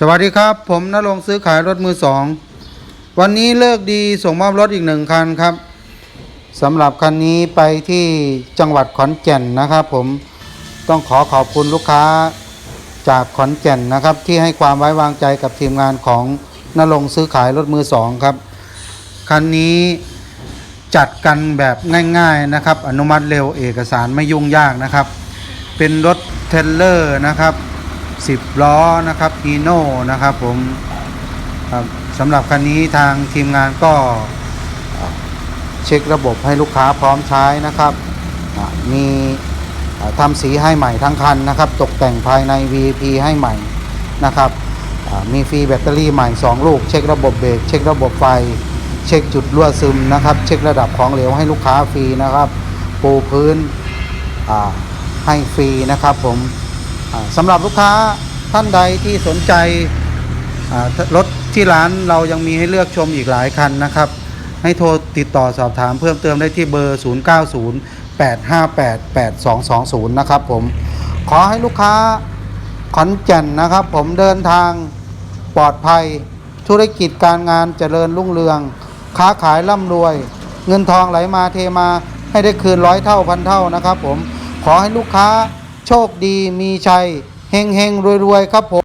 สวัสดีครับ ผมนรงค์ซื้อขายรถมือสองวันนี้เลิกดีส่งมอบรถอีกหนึ่งคันครับสำหรับคันนี้ไปที่จังหวัดขอนแก่นนะครับ ผมต้องขอขอบคุณลูกค้าจากขอนแก่นนะครับ ที่ให้ความไว้วางใจกับทีมงานของนรงค์ซื้อขายรถมือสองครับคันนี้จัดกันแบบง่าย ๆนะครับ อนุมัติเร็วเอกสารไม่ยุ่งยากนะครับ เป็นรถเทรลเลอร์นะครับ 10 ล้อนะครับฮีโน่นะครับผมครับสำหรับคันนี้ทางทีมงานก็เช็คระบบให้ลูกค้าพร้อมใช้นะครับ มีทำสีให้ใหม่ทั้งคันนะครับ ตกแต่งภายใน VIP ให้ใหม่นะครับมีฟรีแบตเตอรี่ใหม่ 2 ลูก เช็คระบบเบรกเช็คระบบไฟ เช็คจุดรั่วซึมนะครับ เช็คระดับของเหลวให้ลูกค้าฟรีนะครับ ปูพื้นให้ฟรีนะครับผม สำหรับลูกค้าท่านใดที่สนใจรถที่ร้านเรายังมีให้เลือกชมอีกหลายคันนะครับ ให้โทรติดต่อสอบถามเพิ่มเติมได้ที่เบอร์ 0908588220 นะครับผม ขอให้ลูกค้าขอนแก่นนะครับ ผมเดินทางปลอดภัย ธุรกิจการงานเจริญรุ่งเรือง ค้าขายร่ำรวย เงินทองไหลมาเทมาให้ได้คืนร้อยเท่าพันเท่านะครับผมขอให้ลูกค้า โชคดีมีชัยเฮงเฮงรวยรวยๆครับผม